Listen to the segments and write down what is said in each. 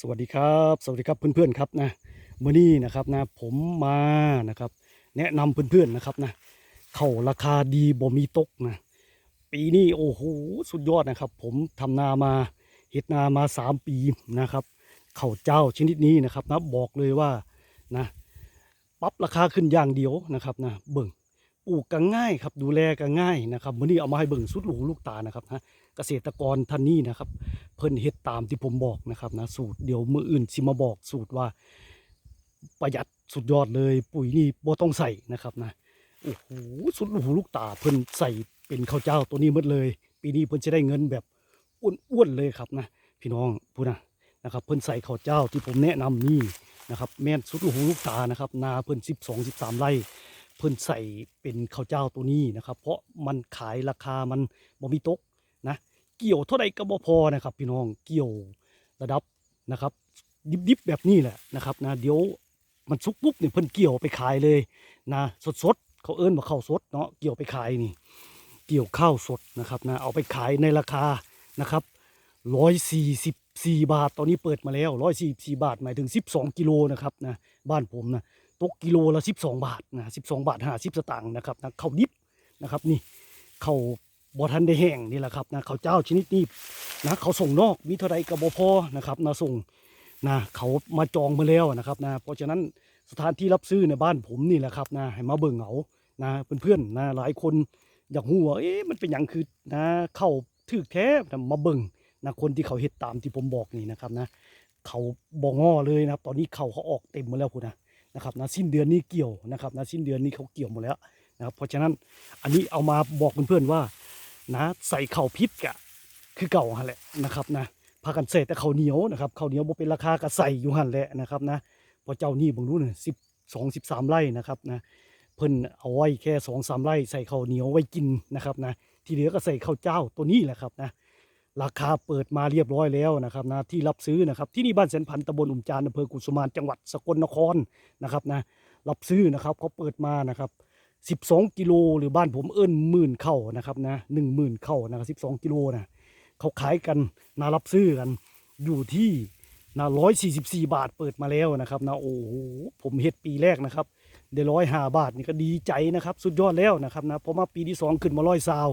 สวัสดีครับ สวัสดีครับเพื่อนๆครับนะมื่อนี้นะครับนะผมมานะครับ แนะนำเพื่อนๆนะครับนะเข่าราคาดีบ่มีตกนะ ปีนี้โอ้โหสุดยอดนะครับ ผมทำนามาเฮ็ดนามาสามปีนะครับ เข่าเจ้าชนิดนี้นะครับนะบอกเลยว่านะปรับราคาขึ้นอย่างเดียวนะครับนะเบิ่งปลูกก็ง่ายครับดูแลก็ง่ายนะครับมื่อนี้เอามาให้เบิ่งสุดหรูลูกตานะครับนะเกษตรกรท่านนี้นะครับ เพิ่นเฮ็ดตามที่ผมบอกนะครับนะสูตรเดี๋ยวมืออื่นสิมาบอกสูตรว่าประหยัดสุดยอดเลยปุ๋ยนี่บ่ต้องใส่นะครับนะโอ้โหสุดหูลูกตาเพิ่นใส่เป็นข้าวเจ้าตัวนี้หมดเลย ปีนี้เพิ่นจะได้เงินแบบอ้วนๆเลยครับนะพี่น้องพูดนะนะครับเพิ่นใส่ข้าวเจ้าที่ผมแนะนำนี่นะครับแม่นสุดหูลูกตานะครับนาเพิ่น12 13ไร่เพิ่นใส่เป็นข้าวเจ้าตัวนี้นะครับ เพราะมันขายราคามันบ่มีตกนะ เกี่ยวเท่าใดก็บ่พอนะครับ พี่น้องเกี่ยวระดับนะครับ ดิบๆแบบนี้แหละนะครับนะเดี๋ยวมันสุกปุ๊บเนี่ยเพิ่นเกี่ยวไปขายเลยนะสดๆเขาเอิ้นว่าข้าวสดเนาะเกี่ยวไปขายนี่ เกี่ยวข้าวสดนะครับนะเอาไปขายในราคานะครับร้อยสี่สิบสี่บาท ตอนนี้เปิดมาแล้วร้อยสี่สี่บาท หมายถึงสิบสองกิโลนะครับนะบ้านผมนะตกกิโลละสิบสองบาทนะสิบสองบาทห้าสิบสตางค์นะครับนะข้าวดิบนะครับนี่ข้าว บอทันได้แห้งนี่แหละครับนะเขาเจ้าชนิดนี้นะเขาส่งนอกมีเท่าไรก็บ่พอนะครับนะส่งนะเขามาจองมาแล้วนะครับนะเพราะฉะนั้นสถานที่รับซื้อในบ้านผมนี่แหละครับนะให้มาเบิ่งเอานะเพื่อนๆนะหลายคนอยากรู้ว่าเอ๊ะมันเป็นอย่างคือนะเข้าถึกแท้นะมาเบิ่งนะคนที่เขาเฮ็ดตามที่ผมบอกนี่นะครับนะเขาบ่งอเลยนะครับ ตอนนี้เขาเขาออกเต็มหมดแล้วคุณนะนะครับนะสิ้นเดือนนี้เกี่ยวนะครับนะสิ้นเดือนนี้เขาเกี่ยวหมดแล้วนะครับเพราะฉะนั้นอันนี้เอามาบอกเพื่อนๆว่า นะใส่ข้าวพิษกะคือเก่าหันแหละนะครับนะพากันใส่แต่ข้าวเหนียวนะครับข้าวเหนียวบ่เป็นราคาก็ใส่อยู่หันแหละนะครับนะพราะเจ้านี่บางรู้เนี่ยสิบสองสิบสามไร่นะครับนะเพิ่นเอาไว้แค่สองสามไร่ใส่ข้าวเหนียวไว้กินนะครับนะที่เหลือก็ใส่ข้าวเจ้าตัวนี้แหละครับนะราคาเปิดมาเรียบร้อยแล้วนะครับนะที่รับซื้อนะครับที่นี่บ้านแสนพันต์ตำบลอุ่มจานอำเภอกุสุมานจังหวัดสกลนครนะครับนะรับซื้อนะครับเขาเปิดมานะครับ 12 กิโลหรือบ้านผมเอิ้นหมื่นเข้านะครับนะหนึ่งหมื่นเข้านะครับ12 กิโลนะเขาขายกันนารับซื้อกันอยู่ที่นะร้อยสี่สิบสี่บาทเปิดมาแล้วนะครับนะโอ้โหผมเฮ็ดปีแรกนะครับได้ร้อยห้าบาทนี่ก็ดีใจนะครับ สุดยอดแล้วนะครับนะพอมาปีที่สองขึ้นมาร้อยซาว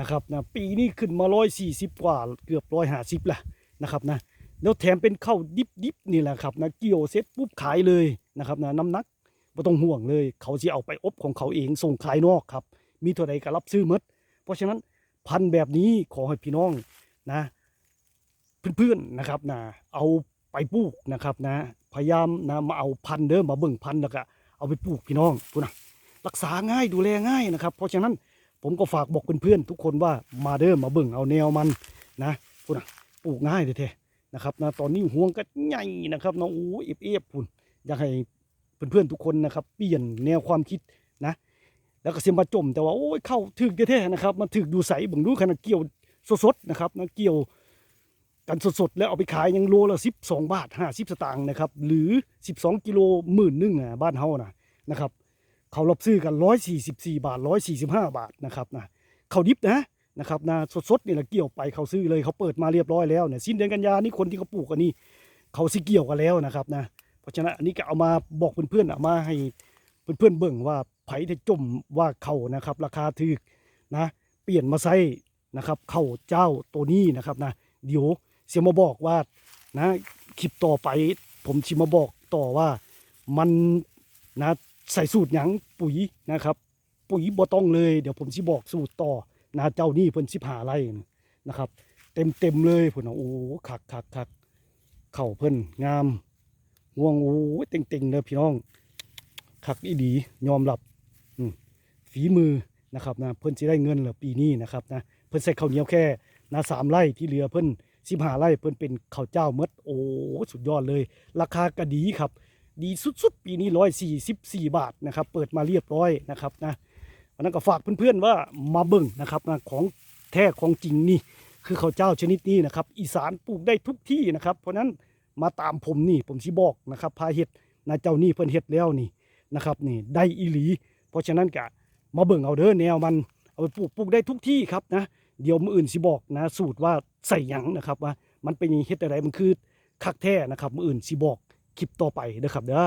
นะครับนะปีนี้ขึ้นมาร้อยสี่สิบกว่าเกือบร้อยห้าสิบละนะครับนะแล้วแถมเป็นข้าวดิบๆนี่แหละครับนะเกี่ยวเสร็จปุ๊บขายเลยนะครับนะน้ำหนัก ไม่ต้องห่วงเลย เขาจะเอาไปอบของเขาเองส่งขายนอกครับ มีเท่าใดก็รับซื้อมด เพราะฉะนั้นพันธุ์แบบนี้ขอให้พี่น้องนะเพื่อนๆนะครับนะเอาไปปลูกนะครับนะพยายามนะมาเอาพันธุ์เดิมมาเบิ่งพันธุ์แล้วก็เอาไปปลูกพี่น้องพูนะรักษาง่ายดูแลง่ายนะครับ เพราะฉะนั้นผมก็ฝากบอกเพื่อนๆทุกคนว่ามาเดิมมาเบิ่งเอาแนวมันนะพูนะปลูกง่ายเลยแท้นะครับนะตอนนี้ห่วงก็ใหญ่นะครับนะโอ้เอฟเอฟพุ่นอยากให้ เพื่อนๆทุกคนนะครับเปลี่ยนแนวความคิดนะ แล้วก็เสียมาจม แต่ว่าโอ้ยเข้าถึกแท้ๆนะครับมันถึกดูใสบังดูขนาดเกี่ยวสดๆนะครับนะเกี่ยวกันสดๆ แล้วเอาไปขายยังโลละสิบสองบาทห้าสิบสตางค์นะครับ หรือสิบสองกิโลหมื่นหนึ่งอะบ้านเฮานะนะครับ เขารับซื้อกันร้อยสี่สิบสี่บาทร้อยสี่สิบห้าบาทนะครับนะเขาดิบนะนะครับนะสดๆนี่แหละเกี่ยวไปเขาซื้อเลยเขาเปิดมาเรียบร้อยแล้วเนี่ยสิ้นเดือนกันยานี่คนที่เขาปลูกกันนี่เขาสิเกี่ยวกันแล้วนะครับนะ เพราะฉะนั้นอันนี้ก็เอามาบอกเพื่อนๆเอามาให้เพื่อนๆเบิ่งว่าไผที่จมว่าเขานะครับ ราคาถูกนะเปลี่ยนมาใช้นะครับเข้าเจ้าตัวนี้นะครับนะเดี๋ยวเสียมาบอกว่านะคลิปต่อไป ผมชิมาบอกต่อว่ามันนะใส่สูตรหยังปุ๋ยนะครับ ปุ๋ยบ่ต้องเลยเดี๋ยวผมสิบอกสูตรต่อนะเจ้านี่เพิ่นสิบหาไรนะครับ เต็มเต็มเลยเพุ่นน่ะโอ้คักคักคักเข่าเพิ่นงาม ห่วงโอ้ยเต็งๆเลยพี่น้องคักอีดียอมรับฝีมือนะครับนะเพิ่นสิได้เงินเหรอปีนี้นะครับนะเพิ่นใส่ข้าวเหนียวแค่นะสามไร่ที่เหลือเพิ่นสิบห้าไร่เพิ่นเป็นข้าวเจ้าเมดโอ้สุดยอดเลย ราคาก็ดีครับ ดีสุดๆ ปีนี้ร้อยสี่สิบสี่บาทนะครับ เปิดมาเรียบร้อยนะครับนะวันนั้นก็ฝากเพื่อนๆว่ามาเบิ่งนะครับนะของแท้ของจริงนี่คือข้าวเจ้าชนิดนี้นะครับ อีสานปลูกได้ทุกที่นะครับ เพราะฉะนั้น มาตามผมนี่ผมสิบอกนะครับพาเห็ดนะเจ้านี่เพิ่นเห็ดแล้วนี่นะครับนี่ได้อีหลี เพราะฉะนั้นกะมาเบิ่งเอาเด้อแนวมันเอาไปปลูกปลูกได้ทุกที่ครับนะเดี๋ยวมืออื่นสิบอกนะ สูตรว่าใส่หยังนะครับว่ามันเป็นเห็ดอะไรมันคือคักแท้นะครับมืออื่นสิบอกคลิปต่อไปนะครับเด้อ